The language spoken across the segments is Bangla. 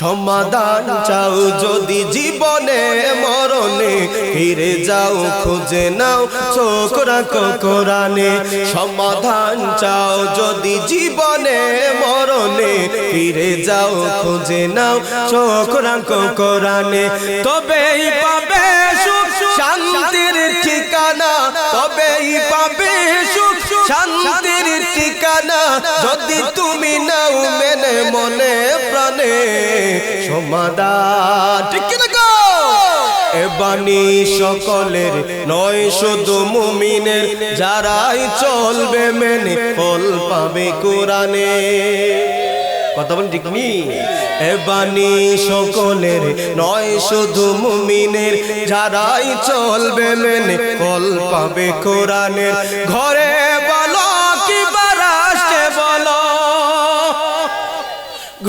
সমাধান চাও যদি জীবনে মরণে, ফিরে যাও, খুঁজে নাও, চোখ রাখো কোরআনে। সমাধান চাও যদি জীবনে মরণে, ফিরে যাও, খুঁজে নাও, চোখ রাখো কোরআনে। তবেই পাবে সুখ, শান্তির ঠিকানা। তবেই পাবে সুখ, শান্তির ঠিকানা। যদি তুমি নাও মেনে মনে প্রাণে সমাধান। ঠিক কি গো? এ বাণী সকলের নয়, শুধু মুমিনের যারাই চলবে মেনে ফল পাবে কোরআনে। কথা সকলের নয়, শুধু মুমিনের যারাই চলবে মেনে ফল পাবে কোরআনের। ঘরে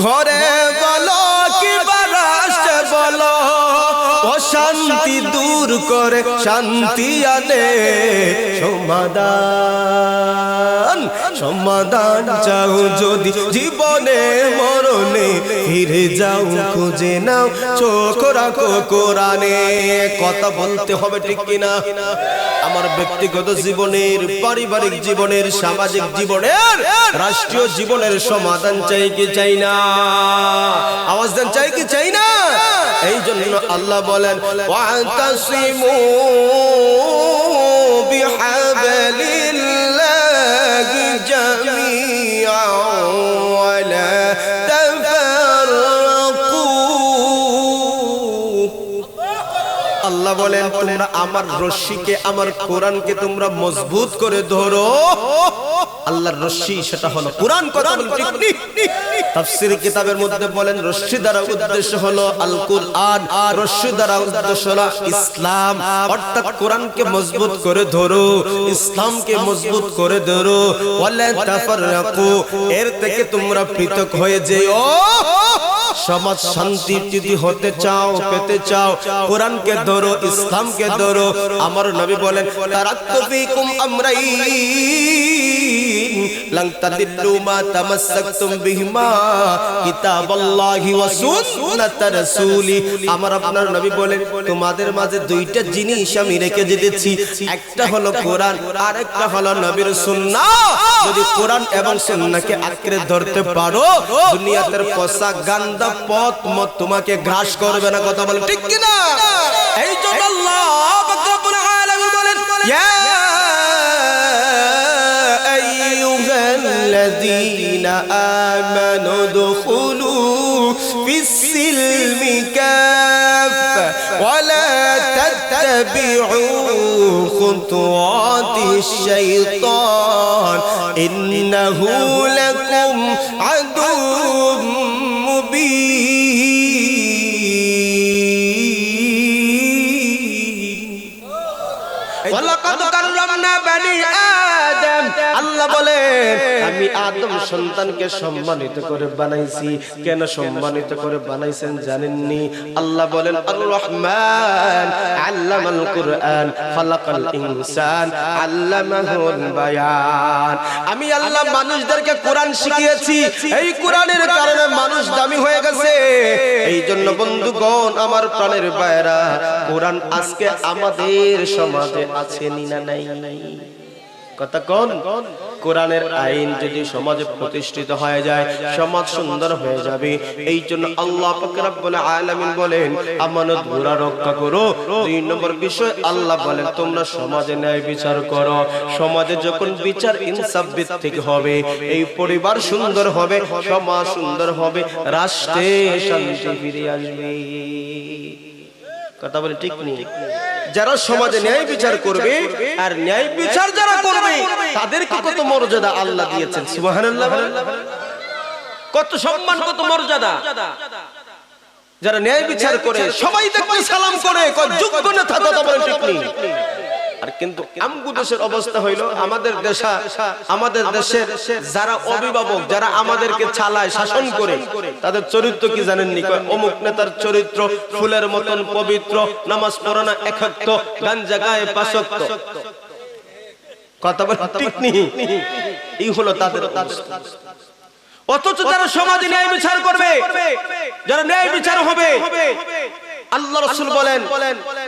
ঘরে বলো কি বারাষ্টে বলো? অশান্তি দূর করে শান্তি আনে। সমাধান সমাধান চাও যদি জীবনে মরণে। ফিরে যাও খুঁজে নাও চোখ রাখো কোরআনে। কথা বলতে হবে ঠিক কিনা? আমার ব্যক্তিগত জীবনের, পারিবারিক জীবনের, সামাজিক জীবনের, রাষ্ট্রীয় জীবনের সমাধান চাই কি চাই না? আওয়াজ দেন, চাই কি চাই না? এই জন্য আল্লাহ বলেন ওয়াতাসিমু আল্লাহ বলেন, তোমরা আমার রশ্মিকে, আমার কোরআনকে তোমরা মজবুত করে ধরো। আল্লাহর রশ্মি সেটা হলো কোরআন? তাফসীর কিতাবের মধ্যে বলেন, রশ্মি দ্বারা উদ্দেশ্য হলো আল কোরআন আর রশ্মি দ্বারা উদ্দেশ্য হলো ইসলাম। অর্থাৎ কোরআনকে মজবুত করে ধরো, ইসলামকে মজবুত করে ধরো। ওয়ালা এর থেকে তোমরা পৃথক হয়ে যেও। সমাজ শান্তি যদি হতে চাও, পেতে চাও, কোরআনকে ধরো, ইসলামকে ধরো, আমার নবী বলেন তারাক্তু ফীকুম আমরাইন। লান তাদিল্লু মা তামাসসাকতুম বিহিমা কিতাবাল্লাহি ওয়া সুন্নাত রাসূলি আমার আপনার নবী বলেন, তোমাদের মাঝে দুইটা জিনিস আমি রেখে যেতেছি একটা হলো কোরআন আর একটা হলো নবীর সুন্নাহ। যদি কোরআন এবং সুন্নাহকে আঁকড়ে ধরতে পারো দুনিয়াতে পসা গান্দা, পথ, মত তোমাকে গ্রাস করবে না। কথা বলে ঠিক কি না এই জন্য আল্লাহ পাক রব্বুল الذين آمنوا ادخلوا في السلم كافة ولا تتبعوا خطوات الشيطان. إنه لكم عدو مبين. ولقد كرمنا بني آدم আদম আল্লাহ বলেন, আমি আদম সন্তানকে সম্মানিত করে বানাইছি। কেন সম্মানিত করে বানাইছেন জানেননি? আল্লাহ বলেন আর রহমান আল্লামাল কুরআন, খালাকাল ইনসান, আল্লামাহুল বায়ান। আমি আল্লাহ মানুষদেরকে কোরআন শিখিয়েছি। এই কোরআনের কারণে মানুষ দামি হয়ে গেছে। এই জন্য বন্ধুগণ, আমার প্রাণের বায়রা কোরআন আজকে আমাদের সমাজে আছে না নাই? কোরআনের আইন যদি সমাজে প্রতিষ্ঠিত হয়ে যায়, সমাজ সুন্দর হয়ে যাবে। এই জন্য আল্লাহ বলেন, আমানত রক্ষা করো। দুই নম্বর বিষয়, আল্লাহ বলেন, তোমরা সমাজে ন্যায় বিচার করো। সমাজে যখন বিচার হবে, এই পরিবার সুন্দর হবে, সমাজ সুন্দর হবে, রাষ্ট্রে শান্তি ফিরে আসবে। কথা বলে ঠিক নেই? যারা সমাজে ন্যায় বিচার করবে, আর ন্যায় বিচার যারা করবে তাদেরকে কত মর্যাদা আল্লাহ দিয়েছেন? সুবহানাল্লাহ কত সম্মান কত মর্যাদা। যারা ন্যায় বিচার করে সবাই দেখবে সালাম করে যোগ্য নেতা কথা বলে ঠিক নেই আর কিন্তু আমগু দেশের অবস্থা হইল আমাদের দেশা আমাদের দেশের যারা অভিভাবক যারা আমাদেরকে চালায় শাসন করে তাদের চরিত্র কি জানেননি কয় অমুক নেতার চরিত্র ফুলের মতন পবিত্র নামাজ পড়ানা একাত্ত গাঞ্জা গায়ে পাশক্ত। কথা বলে ঠিক নেই। এই হলো তাদের অথচ যারা সমাজে ন্যায় বিচার করবে যারা ন্যায় বিচার হবে আল্লাহ রসুল বলেন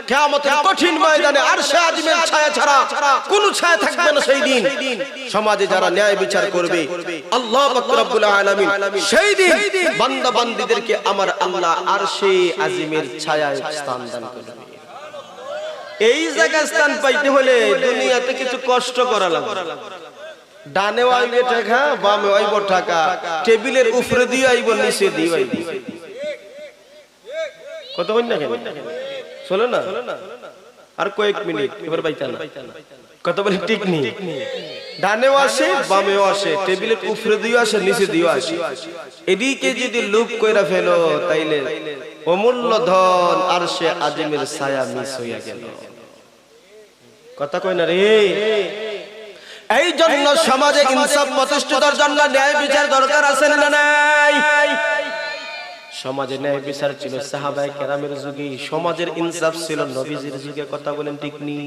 কিয়ামতের কঠিন ময়দানে আর সে আজমের ছায়া ছাড়া কোন ছায়া থাকবে না সেই দিন। সমাজে যারা ন্যায় বিচার করবে আল্লাহ পাক রব্বুল আলামিন সেই দিন বান্দা বান্দীদেরকে আমার আল্লাহ আর সেই আজিমের ছায়ায় স্থান দান করবে এই জায়গায় স্থান পাইতে হলে দুনিয়াতে কিছু কষ্ট করা লাগবে। ডানে আইবে টাকা বামে আইব টাকা টেবিলের উপরে দিয়ে আইব, নিচে দিয়ে আইব। কত বল না কেন? চলো না? আর কয়েক মিনিট, এবার বাইতা না। কত বলে ঠিক নেই। ডানেও আসে, বামেও আসে, টেবিলের উপরে দিয়ে আসে, নিচে দিয়ে আসে। এদিকে যদি লুপ কইরা ফেলো, তাইলে অমূল্য ধন আর সে আজিমের ছায়া মিস হইয়া গেল। কথা কই না রে? এই জন্য সমাজে ইনসাফ প্রতিষ্ঠিতার জন্য ন্যায় বিচার দরকার আছে না নাই? সমাজে ন্যায় বিচার ছিল সাহাবায়ে কেরামের যুগে, সমাজের ইনসাফ ছিল নবীজির যুগে, কথা বলেন ঠিক নি?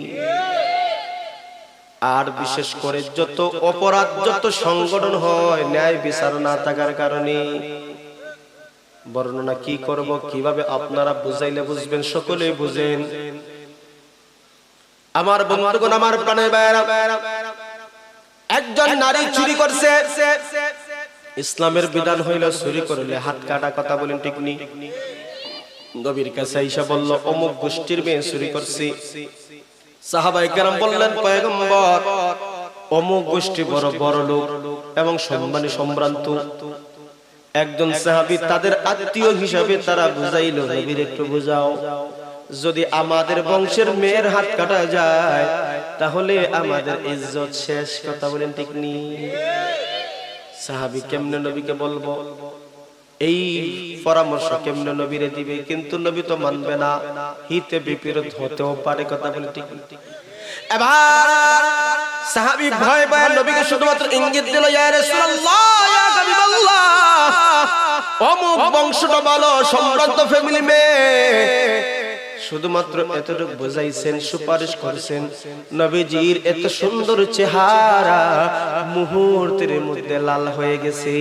আর বিশেষ করে যত অপরাধ, যত সংগঠন হয়, ন্যায় বিচার না থাকার কারণে বর্ণনা কি করব, কীভাবে আপনারা বুঝাইলে বুঝবেন সকলে বুঝেন। আমার বন্ধুগণ, আমার প্রাণের বাইরা একজন নারী চুরি করছে, ইসলামের বিধান হইল চুরি করলে হাত কাটা কথা বলেন ঠিক নি। নবীর কাছে আইসা বলল, অমুক গোষ্ঠীর মেয়ে চুরি করছি। সাহাবাই কেরাম বললেন, পয়গম্বর, অমুক গোষ্ঠী বড় বড় লোক এবং সম্মানী সম্ভ্রান্ত। একজন সাহাবী তাদের আত্মীয় হিসাবে তারা বুঝাইল, নবীর একটু বুঝাও। যদি আমাদের বংশের মেয়ের হাত কাটা যায়, তাহলে আমাদের ইজ্জত শেষ। কথা বলেন ঠিক নি। সাহাবী কেমনে নবীকে বলব? এই পরামর্শ কেমনে নবীরে দিবে? কিন্তু নবী তো মানবে না। হিতে বিপরীত হতেও পারে, কথা বলে ঠিক এবার সাহাবী ভয় ভয় নবীকে শুধুমাত্র ইঙ্গিত দিল, ইয়া রাসূলুল্লাহ! অমুক বংশটা ভালো সম্ভ্রান্ত ফ্যামিলি মেয়ে। শুধুমাত্র এতটুকু বোঝাইছেন সুপারিশ করেছেন। নবীজির এত সুন্দর চেহারা মুহূর্তের মধ্যে লাল হয়ে গেছে।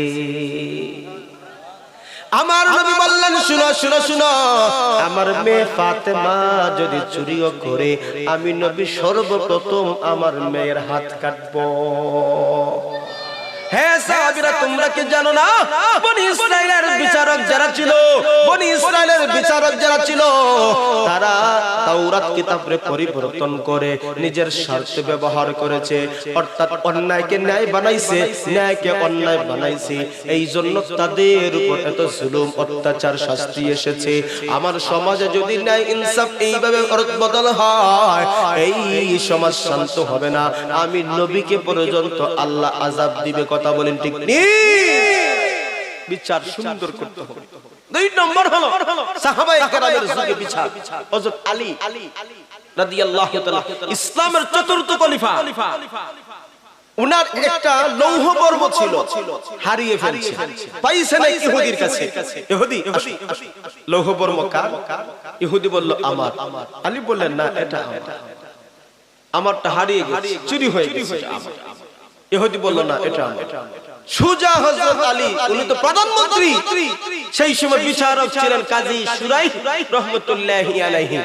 আমার নবী বললেন শুনো শুনো শুনো আমার মেয়ে ফাতেমা যদি চুরিও করে আমি নবী সর্বপ্রথম আমার মেয়ের হাত কাটবো। পরিবর্তন করে নিজের স্বার্থে ব্যবহার করেছে। অর্থাৎ অন্যায়কে ন্যায় বানাইছে, ন্যায়কে অন্যায় বানাইছে। এই জন্য তাদের উপর এত জুলুম, অত্যাচার, শাস্তি এসেছে। আমার সমাজে যদি ন্যায় ইনসাফ এইভাবে বদল হয়, এই সমাজ শান্ত হবে না। আমি নবীকে পর্যন্ত আল্লাহ আজাব দিবে কথা বলেন ঠিক বিচার সুন্দর করতে হবে। দুই নম্বর হলো, সাহাবায়ে কেরামের যুগে বিচার। হযরত আলী রাদিয়াল্লাহু তাআলা, ইসলামের চতুর্থ খলিফা। উনার একটা লৌহ ছিল, হারিয়ে ফেলছে। পাইছে না ইহুদির কাছে? ইহুদি। লৌহ কার? ইহুদি বলল, আমার। আলী বললেন, না, এটা আমার। আমারটা হারিয়ে গেছে, চুরি হয়ে গেছে আমার। ইহুদি বলল না, এটা আমার। সুজা হযরত আলী, উনি তো প্রধানমন্ত্রী। সেই সময় বিচারক ছিলেন কাজী সুরাই রহমতুল্লাহি আলাইহি।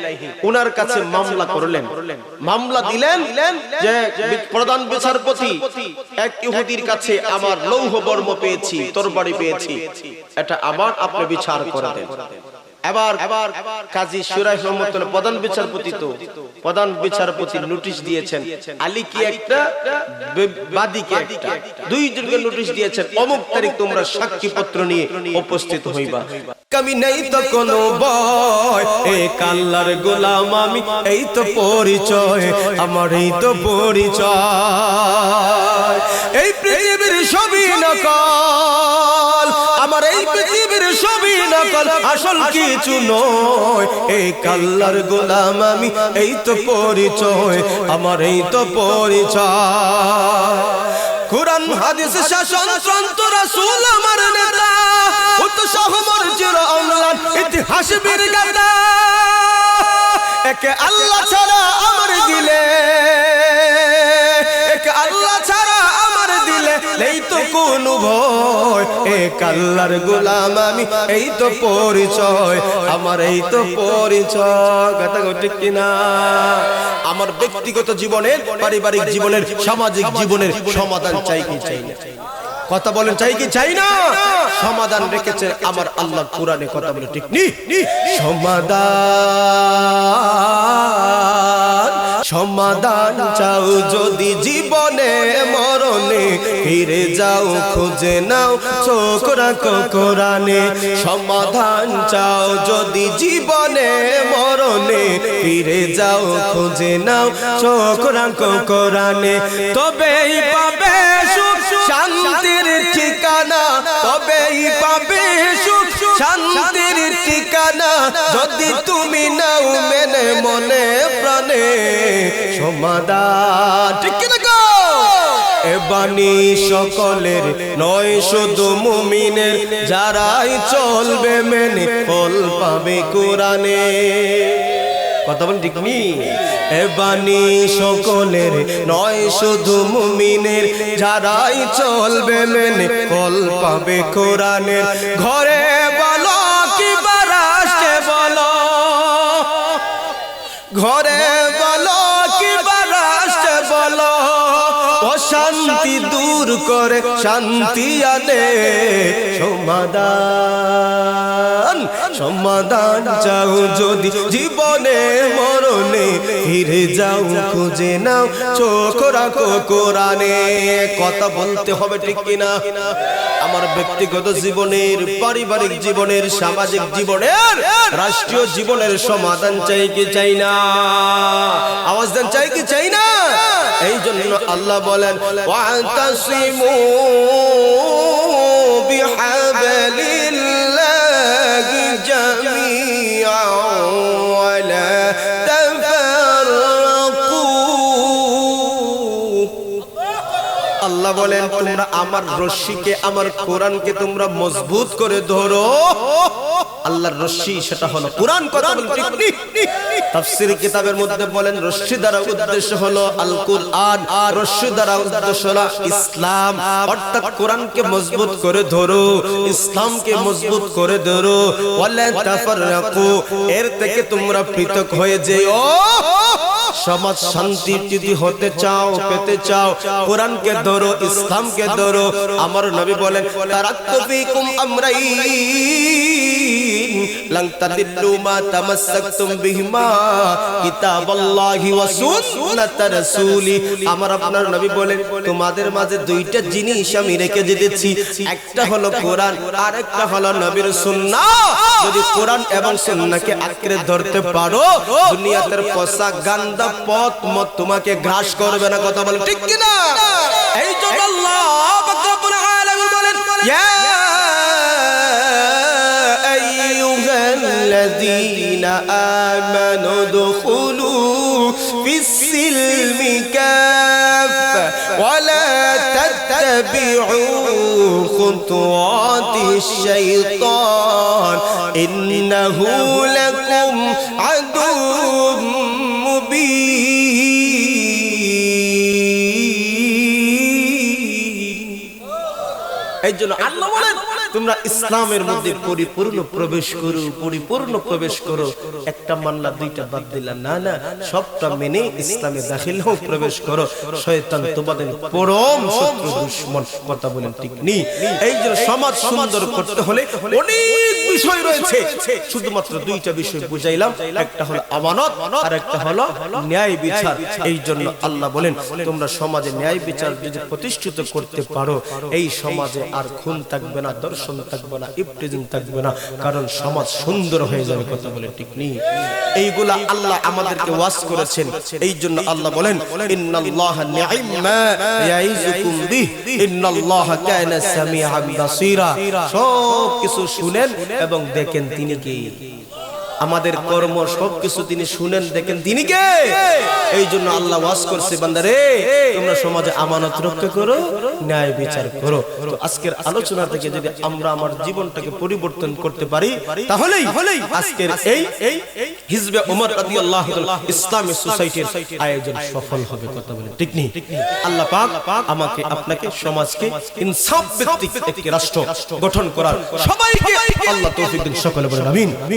উনার কাছে মামলা করলেন। মামলা দিলেন যে প্রধান বিচারপতি, এক ইহুদির কাছে আমার লৌহ বর্ম পেয়েছি তরবারি পেয়েছি। এটা আমার আপনি বিচার করে দেন। অমুক তারিখ তোমরা সাক্ষী পত্র নিয়ে উপস্থিত হইবা। আমি নেই তো কোনো বয় গোলাম আমি, এই তো পরিচয়, আমার এই তো পরিচয়। নকল আসল কিছু নয়। এই কাল্লার গোলাম আমি এই তো পরিচয়। আমার এই তো পরিচয়। কোরআন হাদিস শাসন সন্ত রাসূল আমার নেতা। উত সহমর চির অম্লান ইতিহাস বীর গাদা একে আল্লাহ ছাড়া আমার দিলে। কাল্লার গোলাম আমি। এই তো পরিচয়, আমার এই তো পরিচয়। কথা কিনা? আমার ব্যক্তিগত জীবনের, পারিবারিক জীবনের, সামাজিক জীবনের সমাধান চাই কি চাই না? কথা বলেন, চাই কি চাই না? সমাধান রেখেছে আমার আল্লাহ কোরআনে কথা বলে, ঠিক নি? সমাধান সমাধান চাও যদি জীবনে মরণে ফিরে যাও, খুঁজে নাও, চোখ রাখো কোরআনে। সমাধান চাও যদি জীবনে মরণে ফিরে যাও, খুঁজে নাও, চোখ রাখো কোরআনে। তবেই পাবে সুখ, শান্তির ঠিকানা। তবেই পাবে সুখ, শান্তির ঠিকানা। যদি তুমি নাও মেনে মনে প্রাণে সমাধান সকলের নয়, শুধু মুমিনের। যারাই চলবে মেনে ফল পাবে কোরআনে। কথা বল ঠিক নি? সকলের নয়, শুধু মুমিনের। যারাই চলবে মেনে ফল পাবে কোরআনের ঘরে বলো কি বারাসে বলো? ঘরে অশান্তি দূর করে শান্তি আনে। সমাধান সমাধান চাও যদি জীবনে মরণে। ফিরে যাও, খুঁজে নাও, চোখ রাখো কোরআনে। কথা বলতে হবে ঠিক কিনা? আমার ব্যক্তিগত জীবনের, পারিবারিক জীবনের, সামাজিক জীবনের, রাষ্ট্রীয় জীবনের সমাধান চাই কি চাই না? আওয়াজ দেন, চাই কি চাই না? এই জন্য আল্লাহ বলেন ওয়াতাসিমু আল্লাহ বলেন, তোমরা আমার রশ্মিকে, আমার কোরআনকে তোমরা মজবুত করে ধরো। আল্লাহর রশ্মি সেটা হলো কোরআন কিতাবের মধ্যে বলেন, রশ্মি দ্বারা উদ্দেশ্য হলো আল রশ্মি দ্বারা উদ্দেশ্য হলো ইসলাম। অর্থাৎ কোরআনকে মজবুত করে ধরো, ইসলামকে মজবুত করে ধরো। ওয়ালা এর থেকে তোমরা পৃথক হয়ে যেও। সমাজ শান্তি যদি হতে চাও, পেতে চাও, কোরআনকে ধরো, ইসলামকে ধরো। আমার নবী বলেন তারাক্তু ফীকুম লান তাদিল্লু মা তামাসসাকতুম বিহিমা কিতাবাল্লাহি ওয়া সুন্নাত রাসূলি আমার আপনার নবী বলেন তোমাদের মাঝে দুইটা জিনিস আমি রেখে দিতেছি একটা হলো কোরআন আর হলো নবীর সুন্নাহ। যদি কোরআন এবং সুন্নাহকে আঁকড়ে ধরতে পারো দুনিয়াতে পসা গান্দা, পথ, মত তোমাকে গ্রাস করবে না। কথা বলে ঠিক কি না এই জন্য আল্লাহ বলেন, ইয়া আইয়ুহাল্লাযীনা আমানু দুখুলু ফিস-সিলমি কাফা ওয়ালা তাত্তাবি'ু খুতুওয়াতিশ শাইতান ইন্নাহু লাকুম আদুউম মুবিন এই জন্য আল্লাহ বলেন তোমরা ইসলামের মধ্যে পরিপূর্ণ প্রবেশ করো, পরিপূর্ণ প্রবেশ করো। একটা মান্না দুইটা বাদ দিলা। না না, সবটা মেনে ইসলামে দাখিল হোক প্রবেশ করো। শয়তান তোমাদের পরম শত্রু, দুশ্মন, কথা বলেন ঠিক নি এই জন্য সমাজ সুন্দর করতে হলে অনেক বিষয় রয়েছে। শুধুমাত্র দুইটা বিষয় বুঝাইলাম। একটা হলো আমানত আর একটা হলো ন্যায় বিচার। এই জন্য আল্লাহ বলেন তোমরা সমাজে ন্যায় বিচার যদি প্রতিষ্ঠিত করতে পারো এই সমাজে আর খুন থাকবে না দর্শন থাকবে না ইফটিজিং থাকবে না কারণ সমাজ সুন্দর হয়ে যাবে কথা বলে ঠিক নেই। এইগুলা আল্লাহ আমাদেরকে ওয়াজ করেছেন। এই জন্য আল্লাহ বলেন ইন্নাল্লাহ নি'মা ইয়াইজুকুম বিহ। ইন্নাল্লাহ কানা সামিআন বাসীরা। সব কিছু শুনেন এবং দেখেন তিনি কি। আমাদের কর্ম সবকিছু তিনি শুনেন দেখেন তিনি কে? এই জন্য আল্লাহ ওয়াজ করছে বান্দারে তোমরা সমাজে আমানত রক্ষা করো ন্যায় বিচার করো। তো আজকের আলোচনা থেকে যদি আমরা আমার জীবনটাকে পরিবর্তন করতে পারি তাহলেই আজকের এই এই হিজবে ওমর রাদিয়াল্লাহু ইসলামী সোসাইটির আয়োজন সফল হবে কথা বলে। ঠিক নেই আল্লাহ পাক আমাকে আপনাকে সমাজকে ইনসাফ ভিত্তিক একটি রাষ্ট্র গঠন করার সবাইকে আল্লাহ তৌফিক দিন সকলে বলেন আমিন